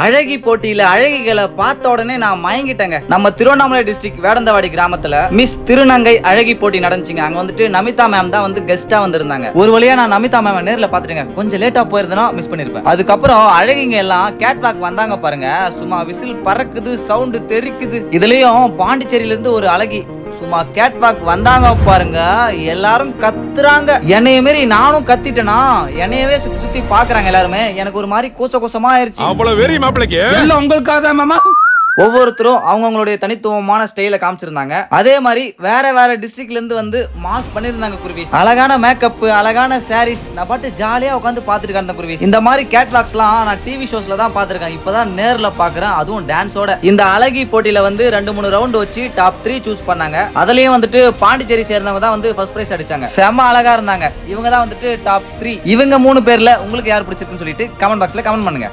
அழகி போட்டியில அழகிகளை பார்த்த உடனே நான் மயங்கிட்டேங்க. நம்ம திருவண்ணாமலை டிஸ்ட்ரிக்ட் வேடந்தவாடி கிராமத்துல மிஸ் திருநங்கை அழகி போட்டி நடந்துச்சுங்க. அங்க வந்துட்டு நமிதா மேம் தான் வந்து கெஸ்டா வந்திருந்தாங்க. ஒரு வழியா நான் நமிதா மேம் நேர்ல பாத்துட்டேங்க கொஞ்சம் லேட்டா போயிருந்தனா மிஸ் பண்ணிருப்பேன். அதுக்கப்புறம் அழகிங்க எல்லாம் கேட்வாக் வந்தாங்க பாருங்க. சும்மா விசில் பறக்குது சவுண்டு தெறிக்குது இதுலயும் பாண்டிச்சேரியில இருந்து ஒரு அழகி சும்மா கேட்வாக் வந்தாங்க பாருங்க. எல்லாரும் கத்துறாங்க. என்னைய மாரி நானும் கத்திட்டேனா? என்னையவே சுத்தி சுத்தி பாக்குறாங்க எல்லாருமே. எனக்கு ஒரு மாதிரி கூச கூசமா ஆயிருச்சு. அவ்வளவு வெறி மாப்பிளைக்கு? எல்லாம் உங்களுக்காக மாமா. ஒவ்வொருத்தரும் அவங்கவுங்களுடைய தனித்துவமான ஸ்டைல காமிச்சிருந்தாங்க. அதே மாதிரி வேற வேற டிஸ்ட்ரிக்ட்ல இருந்து வந்து மாஸ் பண்ணிருந்தாங்க குருவிஸ் அழகான மேக்கப் அழகான சாரீஸ் நான் பாட்டு ஜாலியா உட்காந்து பாத்துட்டு இருந்தேன் குருவிஸ் இந்த மாதிரி கேட்வாக்ஸ்லாம் நான் டிவி ஷோஸ்ல தான் பாத்திருக்கேன் இப்பதான் நேர்ல பாக்குறேன் அதுவும் டான்ஸோட இந்த அழகி போட்டியில வந்து ரெண்டு மூணு ரவுண்ட் வச்சு டாப் த்ரீ சூஸ் பண்ணாங்க. அதுலயும் வந்துட்டு பாண்டிச்சேரி சேர்ந்தவங்க தான் வந்து ஃபர்ஸ்ட் பிரைஸ் அடிச்சாங்க. செம்ம அழகா இருந்தாங்க. இவங்க தான் வந்துட்டு டாப் த்ரீ இவங்க மூணு பேர்ல உங்களுக்கு யார் பிடிச்சிருக்குன்னு சொல்லிட்டு கமெண்ட் பாக்ஸ்ல கமெண்ட் பண்ணுங்க.